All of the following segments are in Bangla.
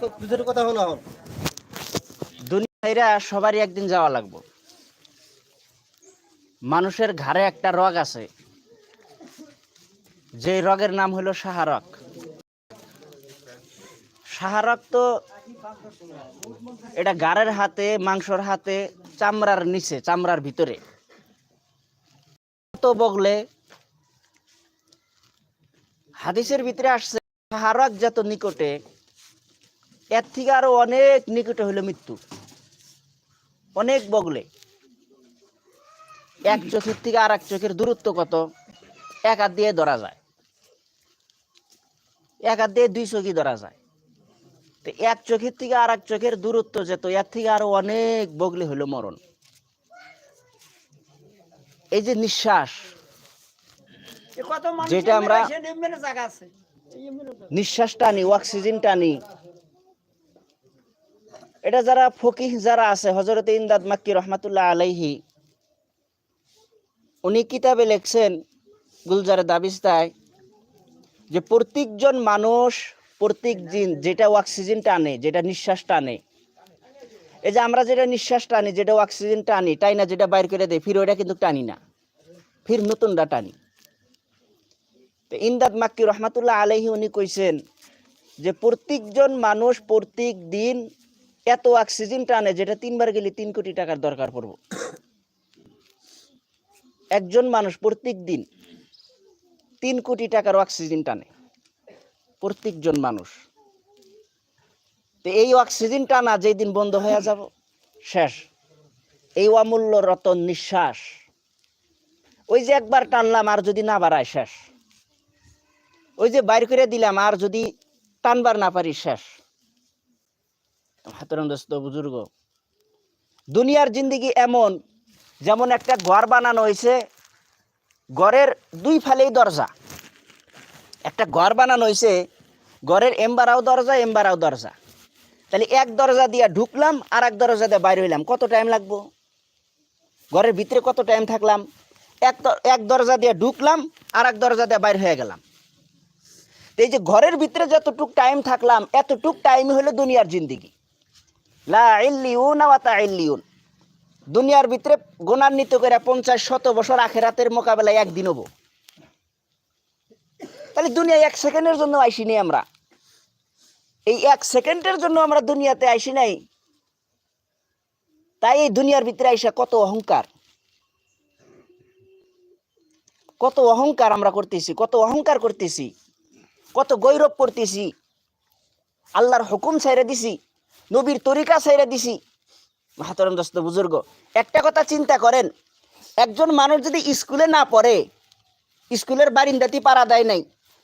তো দুটোর কথা হলো এখন। দুনিয়াইরা সবারই একদিন যাওয়া লাগবে। মানুষের ঘাড়ে একটা রগ আছে। যে রগের নাম হলো সাহারক সাহারক তো এটা গাড়ের হাতে, মাংসর হাতে, চামড়ার নিচে, চামড়ার ভিতরে। তো বগলে হাদিসের ভিতরে আসছে সাহারক যত নিকটে এর থেকে আরও অনেক নিকটে হইল মৃত্যু। অনেক বগলে। এক চোখের থেকে আর এক চোখের দূরত্ব কত? এক হাত দিয়ে ধরা যায়। এক হাত দিয়ে দুই চোখই ধরা যায়। তো এক চোখের থেকে আর এক চোখের দূরত্ব যেত এর থেকে আরও অনেক বগলে হইল মরণ। এই যে নিঃশ্বাস যেটা আমরা নিঃশ্বাস টানি অক্সিজেন টানি এটা যারা ফকিহ যারা আছে হজরত ইমদাদ মাক্কি রহমাতুল্লাহ আলাইহি, উনি কিতাবে লেখছেন গুলজারে দাবিস্তায় যে প্রত্যেকজন মানুষ, প্রত্যেক দিন যেটা অক্সিজেন টানে, যেটা নিঃশ্বাস টানে, এই যে আমরা যেটা নিঃশ্বাস টানি, যেটা অক্সিজেন টানি, তাই না যেটা বাইর করে দেয় ফির ওইটা কিন্তু টানি না। ফির নতুনটা টানি। তো ইমদাদ মাক্কি রহমাতুল্লাহ আলাইহি উনি কইছেন যে প্রত্যেকজন মানুষ প্রত্যেক দিন এত অক্সিজেন টানে যেটা তিনবার গেলে তিন কোটি টাকার দরকার পড়ব। একজন মানুষ প্রত্যেক দিন তিন কোটি টাকার অক্সিজেন টানে। প্রত্যেকজন মানুষ। তো এই অক্সিজেন টানা যেই দিন বন্ধ হয়ে যাব, শেষ। এই অমূল্য রতন নিঃশ্বাস। ওই যে একবার টানলাম আর যদি না বাড়ায়, শেষ। ওই যে বাইর করে দিলাম আর যদি টানবার না পারি, শেষ। হাতরম দোস্ত, বুজুর্গ। দুনিয়ার জিন্দিগি এমন, যেমন একটা ঘর বানানো হয়েছে ঘরের দুই ফালেই দরজা। একটা ঘর বানানো হয়েছে ঘরের এম্বারাও দরজা এম্বারাও দরজা। তাহলে এক দরজা দিয়ে ঢুকলাম আর এক দরজা দিয়ে বাইরে হইলাম। কত টাইম লাগবো? ঘরের ভিতরে কত টাইম থাকলাম? এক এক দরজা দিয়ে ঢুকলাম আর এক দরজা দিয়ে বাইরে হয়ে গেলাম। এই যে ঘরের ভিতরে যতটুক টাইম থাকলাম, এতটুক টাইম হলো দুনিয়ার জিন্দিগি। লা ইল্লিউন ওয়া তাইল্লিউন। দুনিয়ার ভিতরে গুণান্বিত করে পঞ্চাশ শত বছর আখেরাতের মোকাবেলায় একদিন হব। তাহলে দুনিয়া এক সেকেন্ডের জন্য আইসি নাই আমরা। এই এক সেকেন্ডের জন্য আমরা দুনিয়াতে আইসি নাই। তাই এই দুনিয়ার ভিতরে আইসা কত অহংকার। কত অহংকার আমরা করতেছি, কত অহংকার করতেছি, কত গৌরব করতেছি। আল্লাহর হুকুম ছাইরে দিছি। নবীর তরিকা ছাইরে দিছি। মাহাতরম দস্ত, বুজুর্গ, একটা কথা চিন্তা করেন, একজন মানুষ যদি স্কুলে না পড়ে, স্কুলের বারিন্দাতি পাড়া দেয় নাই,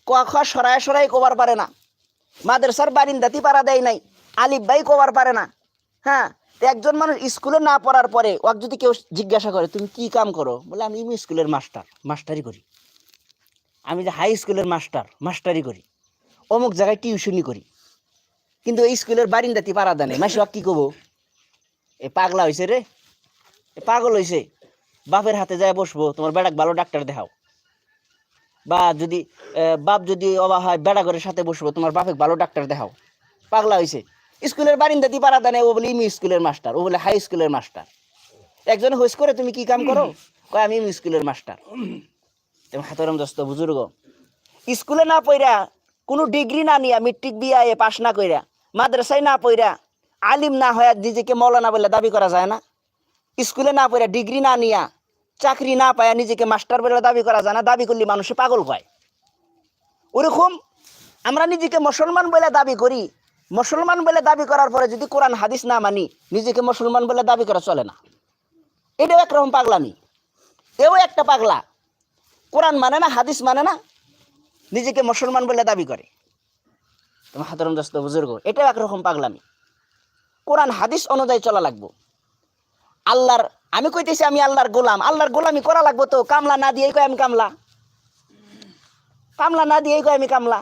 কোয়া খোয়া সরায় সরাই কোবার পারে না, মাদ্রাসার বারিন্দাতি পাড়া দেয় নাই, আলিফ কোবার পারে না হ্যাঁ তো একজন মানুষ স্কুলে না পড়ার পরে ওকে যদি কেউ জিজ্ঞাসা করে, তুমি কি কাম করো? বলে, আমি স্কুলের মাস্টার, মাস্টারি করি। আমি যে হাই স্কুলের মাস্টার, মাস্টারি করি। অমুক জায়গায় টিউশনি করি। কিন্তু এই স্কুলের বারিন্দাতি পাড়া দেয় মাসি কি কব? এ পাগলা হয়েছে রে। এ পাগল হয়েছে বাপের হাতে যায় বসবো, তোমার বেড়াক ভালো ডাক্তার দেখাও। বা যদি বাপ যদি অবা হয়, বেড়া ঘরের সাথে বসবো, তোমার বাপে ভালো ডাক্তার দেখাও। পাগলা হয়েছে স্কুলের বারিন্দা দি পাড়া দেয় ও বলে ইমি স্কুলের মাস্টার, ও বলে হাই স্কুলের মাস্টার। একজন হোস করে তুমি কি কাম করো? কয়, আমি ইমি স্কুলের মাস্টার। তুমি হাতরম দস্ত, বুজুর্গ। স্কুলে না পইরা কোনো ডিগ্রি না নিয়া মেট্রিক বিয়া এ পাশ না কইরা মাদ্রাসায় না পইরা আলিম না হয়ে নিজেকে মৌলানা বলে দাবি করা যায় না। স্কুলে না পড়ে ডিগ্রি না নিয়া চাকরি না পায়া নিজেকে মাস্টার বলে দাবি করা যায় না, দাবি করলে মানুষে পাগল কয় ওরকম আমরা নিজেকে মুসলমান বলে দাবি করি। মুসলমান বলে দাবি করার পরে যদি কোরআন, হাদিস না মানি, নিজেকে মুসলমান বলে দাবি করা চলে না। এটাও একরকম পাগলামি। এও একটা পাগলা। কোরআন মানে না, হাদিস মানে না, নিজেকে মুসলমান বলে দাবি করে। তোমার হাতরম দোস্ত, বুজুর্গ, এটাও একরকম পাগলামি। কোরআন, হাদিস অনুযায়ী চলা লাগবো। আল্লাহর, আমি কইতেছি আমি আল্লাহর গোলাম, আল্লাহর গোলামি করা লাগবো তো, কামলা না দিয়েই কয় আমি কামলা? কামলা না দিয়েই কয় আমি কামলা?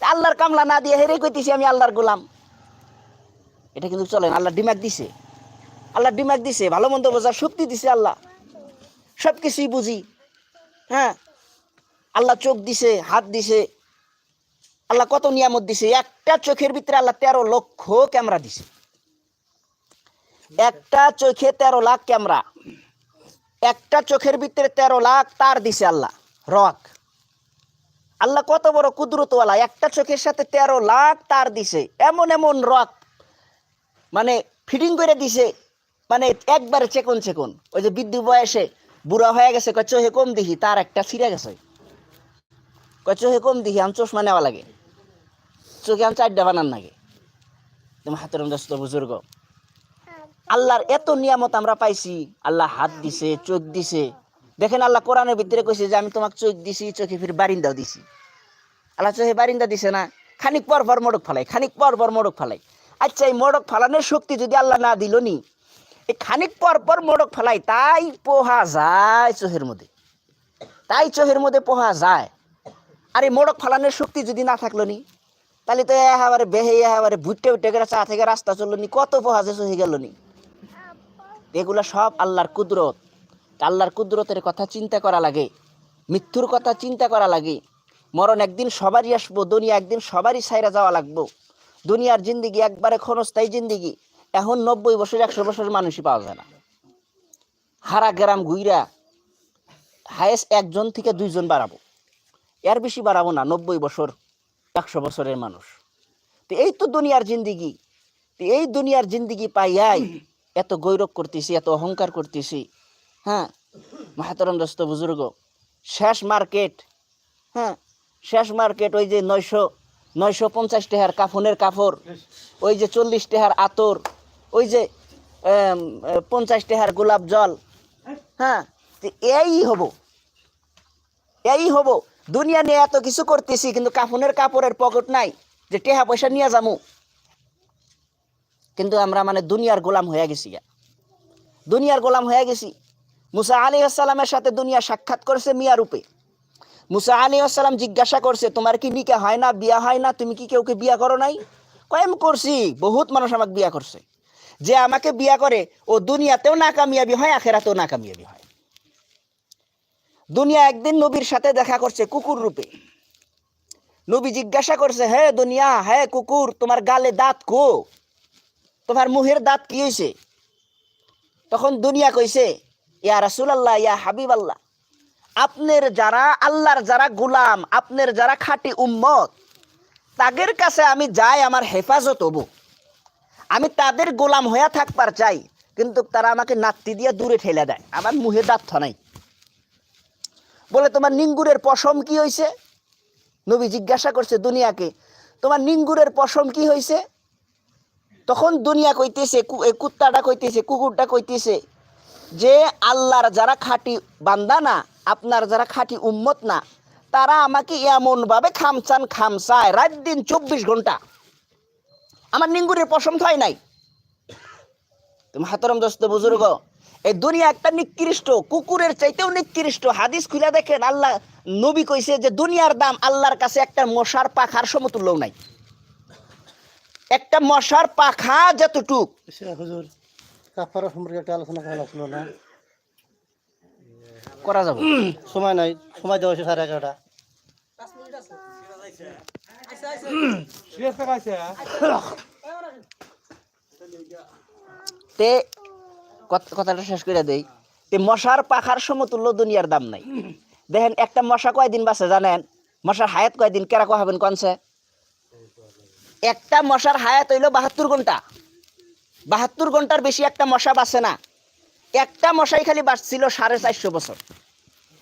আল্লাহর কামলা না দিয়ে হেরে কইতেছি আমি আল্লাহর গোলাম। এটা কিন্তু চলে না, আল্লাহ ডিমাগ দিছে। আল্লাহ ডিমাগ দিছে, ভালো মন্দ বোঝার শক্তি দিছে আল্লাহ। সব কিছুই বুঝি হ্যাঁ? আল্লাহ চোখ দিছে, হাত দিছে আল্লাহ কত নিয়ামত দিছে? একটা চোখের ভিতরে আল্লাহ তেরো লক্ষ ক্যামেরা দিছে। একটা চোখে তেরো লাখ ক্যামেরা। একটা চোখের ভিতরে তেরো লাখ তার দিছে আল্লাহ, রক। আল্লাহ কত বড় কুদরতওয়ালা, একটা চোখের সাথে তেরো লাখ তার দিছে, এমন এমন রক। মানে ফিটিং করে দিছে মানে একবারে চেকন চেকন। ওই যে বিদ্যুৎ বয়সে বুড়া হয়ে গেছে চোখে কম দেখি, তার একটা ছিঁড়ে গেছে। চোখে কম দেখি, আমি চশমা নেওয়া লাগে। চোখে আমি চারটা বানান লাগে তোমার হাতের দোস্ত বুজুর্গ? আল্লাহর এত নিয়ামত আমরা পাইছি, আল্লাহ হাত দিছে, চোখ দিছে। দেখেন আল্লাহ কোরআনের ভিতরে কইছে যে, আমি তোমাকে চোখ দিছি, চোখে ফির বারিন্দাও দিছি। আল্লাহ চোখে বারিন্দা দিছে না, খানিক পর পর মোড়ক ফালাই, খানিক পর পর মোড়ক ফালাই। আচ্ছা এই মোড়ক ফালানোর শক্তি যদি আল্লাহ না দিল নি, এই খানিক পর পর মোড়ক ফালাই, তাই পোহা যায় চোখের মধ্যে। তাই চোখের মধ্যে পোহা যায়। আর এই মোড়ক ফালানোর শক্তি যদি না থাকল নি তাহলে তো একেবারে বেহে একেবারে ভুট্টে উঠে গেলে চা থেকে রাস্তা চলল নি কত যে চোখে গেল নি এগুলো সব আল্লাহর কুদরত। আল্লাহর কুদরতের কথা চিন্তা করা লাগে, মৃত্যুর কথা চিন্তা করা লাগে। মরণ একদিন সবারই আসব, দুনিয়া একদিন সবারই সাইরা যাওয়া লাগবো। দুনিয়ার জিন্দিগি একবারে ক্ষণস্থায়ী জিন্দিগি, এখন নব্বই বছর, একশো বছরের মানুষই পাওয়া যায় না। হারা গ্রাম ঘুইরা হায়েস্ট একজন থেকে দুইজন বাড়াবো। এর বেশি বাড়াবো না, নব্বই বছর। একশো বছরের মানুষ। তো এই তো দুনিয়ার জিন্দিগি। এই দুনিয়ার জিন্দিগি পাইয়াই এত গৌরব করতেছি, এত অহংকার করতেছি। হ্যাঁ? মাহাতরম দোস্ত, বুজুর্গ, শেষ মার্কেট। হ্যাঁ? শেষ মার্কেট ওই যে নয়শো নয়শো পঞ্চাশ টেহার কাফনের কাপড় ওই যে চল্লিশ টেহার আতর, ওই যে পঞ্চাশ টেহার গোলাপ জল। হ্যাঁ? এই হব। এই হব। দুনিয়া নিয়ে এত কিছু করতেছি, কিন্তু কাফনের কাপড়ের পকেট নাই, যে টেহা পয়সা নিয়ে যামু। কিন্তু আমরা মানে দুনিয়ার গোলাম হয়ে গেছি দুনিয়ার গোলাম হয়ে গেছি। মুসা আলী আসসালামের সাথে দুনিয়া সাক্ষাৎ করেছে মিয়া রূপে। মুসা আলী আসসালাম জিজ্ঞাসা করছে, তোমার কি নিকা হয় না, বিয়া হয় না? তুমি কি কেউকে বিয়া করো নাই? কয়েম করছি, বহুত মানুষ আমাকে বিয়া করছে। যে আমাকে বিয়া করে, ও দুনিয়াতেও না কামিয়াবি হয়, আখেরাতেও না কামিয়াবি হয়। দুনিয়া একদিন নবীর সাথে দেখা করছে কুকুর রূপে। নবী জিজ্ঞাসা করছে, হে দুনিয়া, হে কুকুর, তোমার গালে দাঁত কো? তোমার মুহের দাঁত কি হয়েছে তখন দুনিয়া কইছে, ইয়া রাসুলাল্লাহ, ইয়া হাবিব আল্লাহ আপনার যারা, আল্লাহর যারা গুলাম, আপনার যারা খাঁটি উম্মত, তাদের কাছে আমি যাই, আমার হেফাজত হব। আমি তাদের গোলাম হয়ে থাকবার চাই, কিন্তু তারা আমাকে নাত্তি দিয়ে দূরে ঠেলে দেয়, আমার মুহে দাঁত নাই। বলে, তোমার নিঙ্গুরের পশম কি হয়েছে নবী জিজ্ঞাসা করছে দুনিয়াকে, তোমার নিঙ্গুরের পশম কি হয়েছে তখন দুনিয়া কইতেছে কুত্তাটা কইতেছে, কুকুরটা কইতেছে যে, আল্লাহর যারা খাঁটি বান্দা না, আপনার যারা খাঁটি উম্মত না, তারা আমাকে এমনভাবে খামচান খামচায় রাত দিন চব্বিশ ঘণ্টা। আমার নিঙ্গুরের পশম হয় নাই। তুমি হাতরম দোস্ত বুজুর্গ এই দুনিয়া একটা নিকৃষ্ট কুকুরের চাইতেও নিকৃষ্ট। হাদিস খুলে দেখেন আল্লাহ নবী কইছে যে দুনিয়ার দাম আল্লাহর কাছে একটা মশার পাখার সমতুল্যও নাই। একটা মশার পাখা যতটুক। হুজুর কাফারা সম্পর্কে একটা আলোচনা করা ছিল না? করা যাবে। সময় নাই সময় দেওয়া হয়েছে সাড়ে এগারোটা। তে কথাটা শেষ করে দেই। তে মশার পাখার সমতুল্য দুনিয়ার দাম নাই। দেখেন, একটা মশা কয়দিন বাঁচে জানেন? মশার হায়াত কয়দিন? কেরা কহাবেন কনসে একটা মশার হায়াত হইল বাহাত্তর ঘণ্টা। বাহাত্তর ঘণ্টার বেশি একটা মশা বাঁচে না। একটা মশাই খালি বাঁচছিল সাড়ে চারশো বছর।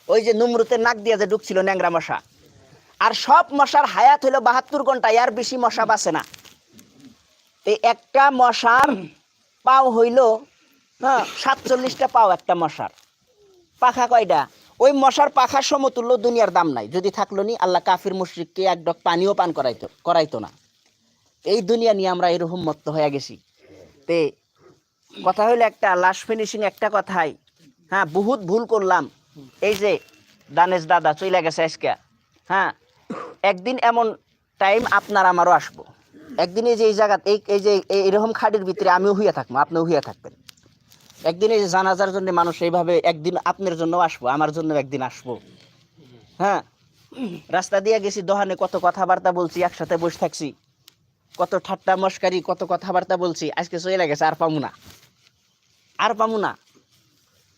ওই যে নুমরুতের নাক দিয়ে যে ঢুকছিল ন্যাংরা মশা। আর সব মশার হায়াত হইল বাহাত্তর ঘণ্টা আর বেশি মশা বাঁচে না। এই একটা মশার পাও হইল হ্যাঁ সাতচল্লিশটা পাও একটা মশার। পাখা কয়টা? ওই মশার পাখার সমতুল্য দুনিয়ার দাম নাই। যদি থাকল নি, আল্লাহ কাফির মুশরিককে এক ডক পানিও পান করাইতো করাইতো না। এই দুনিয়া নিয়ে আমরা এরকম মত্ত হয়ে গেছি। তে, কথা হইল একটা লাস্ট ফিনিশিং একটা কথাই। হ্যাঁ বহুত ভুল করলাম। এই যে, দানেশ দাদা চলে গেছে আজকে। হ্যাঁ একদিন এমন টাইম আপনার আমারও আসব। একদিন এই যে এই জায়গা এই এই যে এরকম খাড়ির ভিতরে আমিও হইয়া থাকব, আপনিও হইয়া থাকবেন। একদিন এই জানাজার জন্য মানুষ এইভাবে একদিন আপনার জন্য আসব, আমার জন্য একদিন আসব। হ্যাঁ? রাস্তা দিয়ে গেছি দোকানে কত কথাবার্তা বলছি, একসাথে বসে থাকছি। কত ঠাট্টা মস্কারি, কত কথাবার্তা বলছি, আজকে চলে গেছে, আর পামু না। আর পামু না।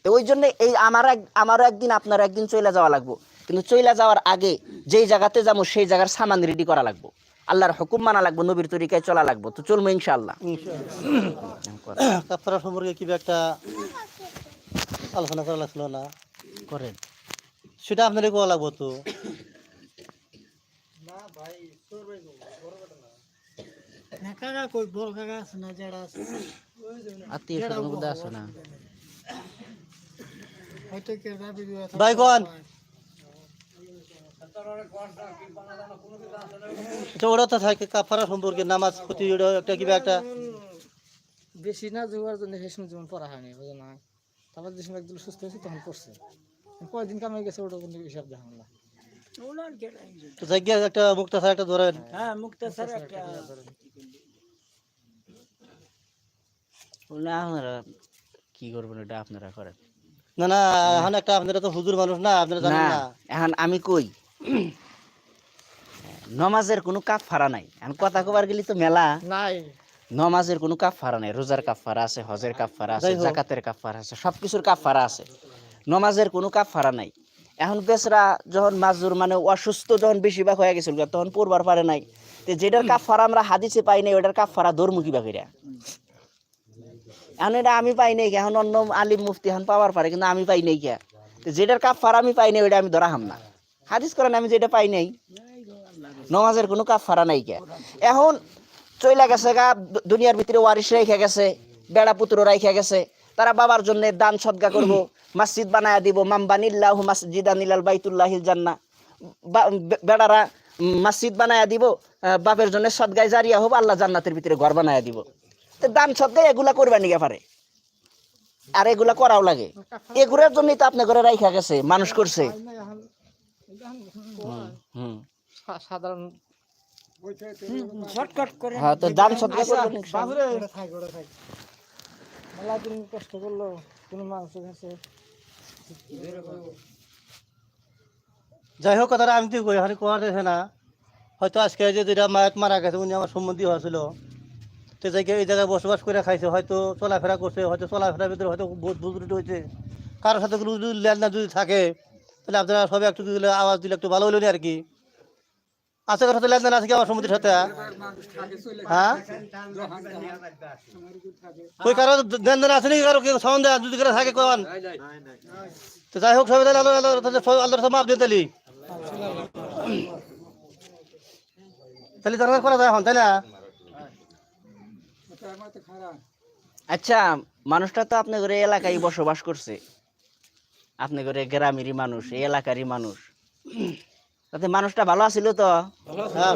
তো ওই জন্য এই আমার এক, আমারও একদিন আপনার একদিন চলে যাওয়া লাগবো। কিন্তু চলে যাওয়ার আগে যেই জায়গাতে যাব, সেই জায়গার সামান রেডি করা লাগবো। আল্লাহর হুকুম মানা লাগবো নবীর তরিকায় চলা লাগবো তো চলবো ইনশাআল্লাহ। কাফারা সম্পর্কে কি একটা আলোচনা করা লাগছিল না? করেন। সেটা আপনাদের কোয়া লাগবো তো? কাকা কই বড় কাকা আছে না যারা আছে? আত্মীয় স্বজন আছে না। হয়তো কে রাবি বাইগন এটা ওরা তো থাকে কাফারা সম্পর্কে নামাজ প্রতি একটা কিবা একটা। বেশি না যাওয়ার জন্য সেই সময় যেমন পড়া হয়নি বুঝো না। তারপর যে সময় একদম সুস্থ হয়েছে তখন পড়ছে। কয়দিন কামাই গেছে ওটা কিন্তু হিসাব দেখান না তো জায়গা একটা মুক্তাসার একটা ধরেন। হ্যাঁ মুক্তাসার একটা না আপনারা কি করবেন এটা আপনারা করেন। না না এখন একটা আপনারা তো হুজুর মানুষ না আপনারা জানেন না না। এখন আমি কই? নমাজের কোনো কাপ ফারা নাই কথা কবার গেলি তো মেলা নাই নমাজের কোনো কাপ ফারা নাই রোজার কাপ ফারা আছে হজের কাপ ফারা আছে জাকাতের কাপ ফারা আছে সব কিছুর কাপ ফারা আছে নমাজের কোনো কাপ ফারা নাই এখন বেচরা যখন মাজুর মানে অসুস্থ যখন বেশিরভাগ হয়ে গেছিল তখন পড়বার পারে নাই তো যেটার কাপ ফারা আমরা হাদিসে পাই নাই ওটার কাপ ফারা ধর্ম কিবা কইরা এখন এটা আমি পাই নাই এখন অন্য আলিম মুফতি এখন পাওয়ার পারে কিন্তু আমি পাই নাই কে যেটার কাপ ফারা আমি পাই নাই ওটা আমি ধরা হাম না হাদিস করেন আমি যেটা পাই নাই। নমাজের কোনো কাপ ফারা নাই কে। এখন চইলা গেছে গা দুনিয়ার ভিতরে ওয়ারিস রেখে গেছে, বেড়া পুত্র রাইখা গেছে। তারা বাবার জন্য দান সদগা করব, মসজিদ বানায়া দিব মাম বানিল্লাহু মসজিদান ইলাল বাইতুল্লাহিল জান্নাহ। বা- বেড়ারা মসজিদ বানায়া দিব বাপের জন্য সদগায় জারিয়া হোক আল্লাহ জান্নাতের ভিতরে ঘর বানায়া দিব। তো দান সদগায় এগুলা করবা নিগে পারে? আর এগুলা করাও লাগে। এগুলোর জন্যই তো আপনি ঘরে রাইখা গেছে, মানুষ করছে। সাধারণ শর্টকাট করে হ্যাঁ তো ইনশাআল্লাহ। ওটা থাক ওটা থাক। মেলা দিন কষ্ট করল কোনো মাংস কাছে যাই হোক কথাটা আমি তো কই এখন কোয়া দেখে না। হয়তো আজকে যে যেটা মায়ের মারা গেছে উনি আমার সম্বন্ধী হয়েছিল তো জায়গায় এই জায়গায় বসবাস করে খাইছে হয়তো চলাফেরা করছে হয়তো চলাফেরার ভিতরে হয়তো বহুত বুজরুট হয়েছে। কারোর সাথে কোনো যদি লেনদেন যদি থাকে তাহলে আপনারা সবাই একটু দিলে আওয়াজ দিলে একটু ভালো হলো না আর কি। আছে কারোর সাথে লেনদেন আছে কি আমার সম্মতির সাথে? হ্যাঁ? কই কারও লেনদেন আছে নাকি? কারও কেউ সন্দেহ যদি কারও থাকে কোন? তো যাই হোক, সবাই তাহলে আল্লাহ আল্লাহ আল্লাহর সাথে মাপ দিয়ে তাহলে। তাহলে দরকার করা যায় এখন, তাই না? আচ্ছা মানুষটা তো আপনি করে এলাকায় বসবাস করছে। আপনি করে গ্রামেরই মানুষ এই এলাকারই মানুষ। তাতে মানুষটা ভালো আছিল তো? হ্যাঁ।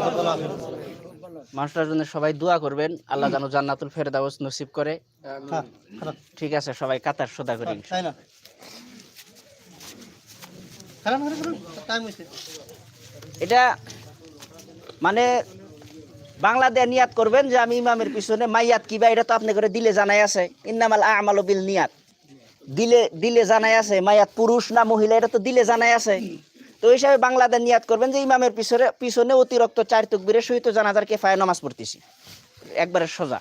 মানুষটার জন্য সবাই দোয়া করবেন আল্লাহ যেন জান্নাতুল ফেরদাউস নসিব করে। হ্যাঁ ঠিক আছে সবাই কাতার সোদা করি এটা মানে বাংলাদেশ নিয়াত করবেন যে আমি ইমামের পিছনে মাইয়াত কিবা এটা তো আপনি করে দিলে জানাই আছে। ইন্নামাল আমাল বিল নিয়াত। দিলে দিলে জানাই আছে মায়াত পুরুষ না মহিলা এটা তো দিলে জানাই আছে। তো ওই হিসাবে বাংলাদেশ নিয়াত করবেন যে ইমামের পিছনে পিছনে অতিরিক্ত চার তুকবিরের সহিত জানাজার কে কেফায় নামাজ পড়তেছি। একবারে সোজা।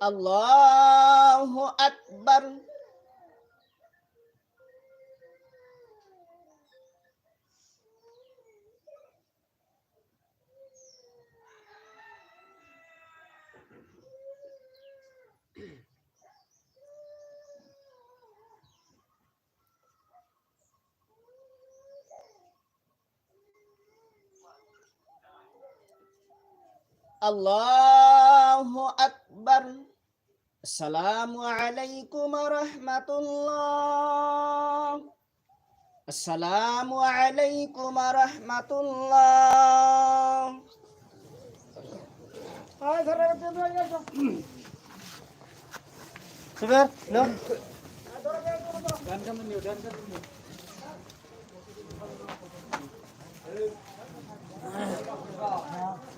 আল্লাহু আকবার আল্লাহু আকবার আসসালামু আলাইকুম রহমাতুল্লাহ আসসালামু আলাইকুম রহমাতুল্লাহ সুবের লো মানুষ দেখে না আশহাদু আল্লা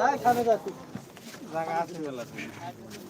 যাই খাবে যাচ্ছি। জায়গা আছে রাখব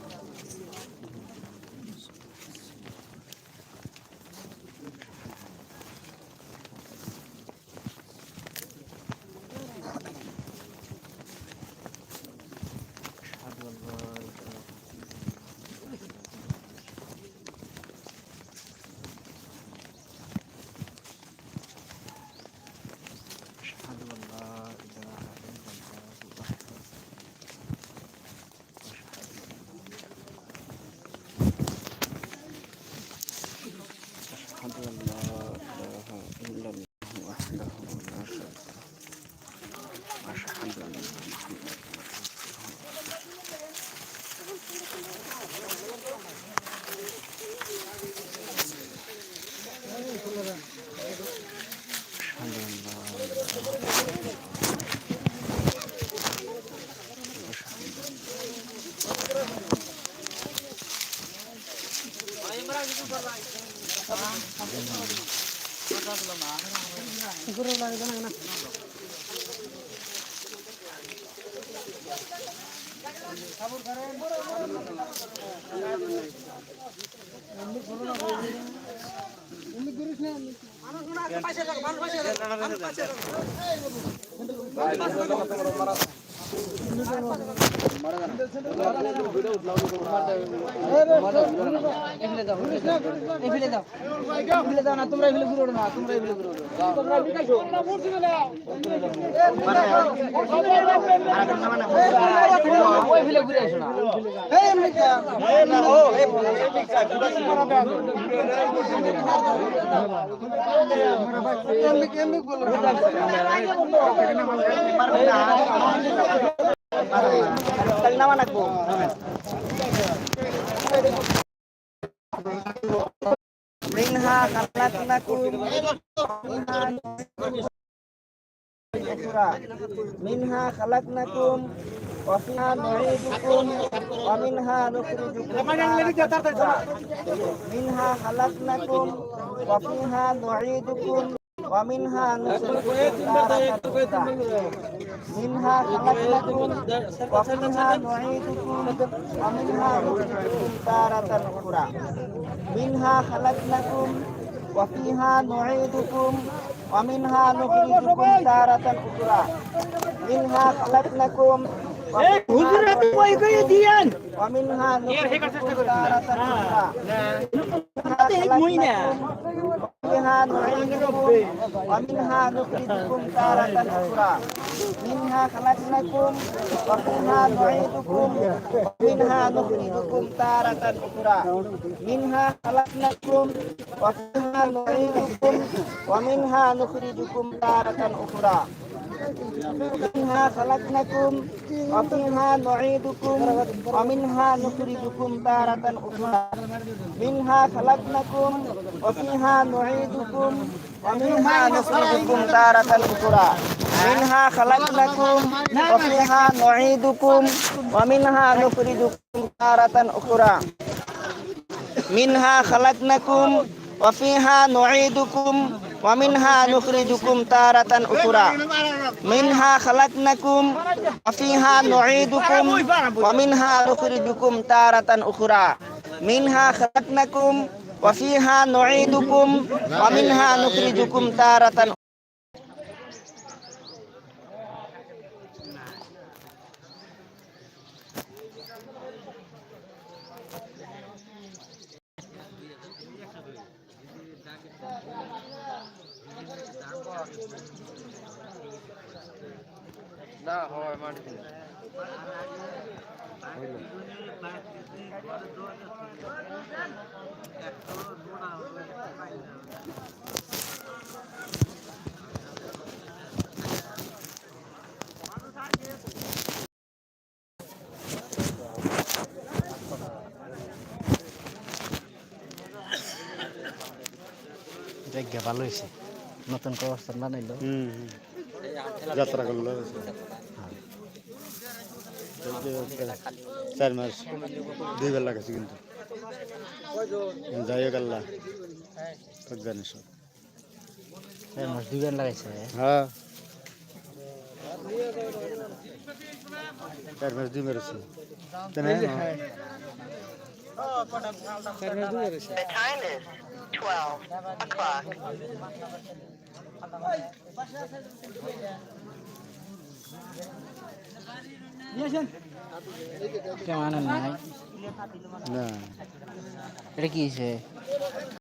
মিনহা খালাকনাকুম মিনহা খালাকনাকুম ওয়াফিহা নুঈদুকুম ওয়া মিনহা নুখরিজুকুম মিনহা খালাকনাকুম ওয়াফিহা নুঈদুকুম ওয়া মিনহা নুখরিজুকুম তারাতান ومنها منها خلقناكم وفيها نعيدكم ومنها نخرجكم تارة أخرى منها خلقناكم وفيها نعيدكم ومنها نخرجكم تارة أخرى منها خلقناكم ومنها نخرجكم تارة أخرى منها نعيدكم ومنها نخرجكم تارة أخرى منها خلقناكم وفيها نعيدكم ومنها نخرجكم تارة أخرى منها خلقناكم وفيها نعيدكم ومنها نخرجكم تارة أخرى منها خلقناكم وفيها نعيدكم ومنها نخرجكم تارة أخرى. منها خلقناكم وفيها نعيدكم ومنها نخرجكم تارة أخرى. منها خلقناكم وفيها نعيدكم ومنها نخرجكم تارة أخرى. منها خلقناكم وفيها نعيدكم ومنها نخرجكم تارة أخرى. منها خلقناكم وفيها نعيدكم ومنها نخرجكم تارة أخرى. منها خلقناكم وفيها نعيدكم ومنها نخرجكم تارة জায়গা ভালো হয়েছে। নতুন কবরস্থান বানাইলো। যাত্রা করল চার মাস দুই বেলা গেছে কিন্তু। যাই হোক আল্লাহ জানি সব। চার মাস দুই গান লাগাইছে হ্যাঁ? চার মাস দুই মেরেছে তাই না? চার মাস দুই বেড়েছে কেমন নাই না। এটা কি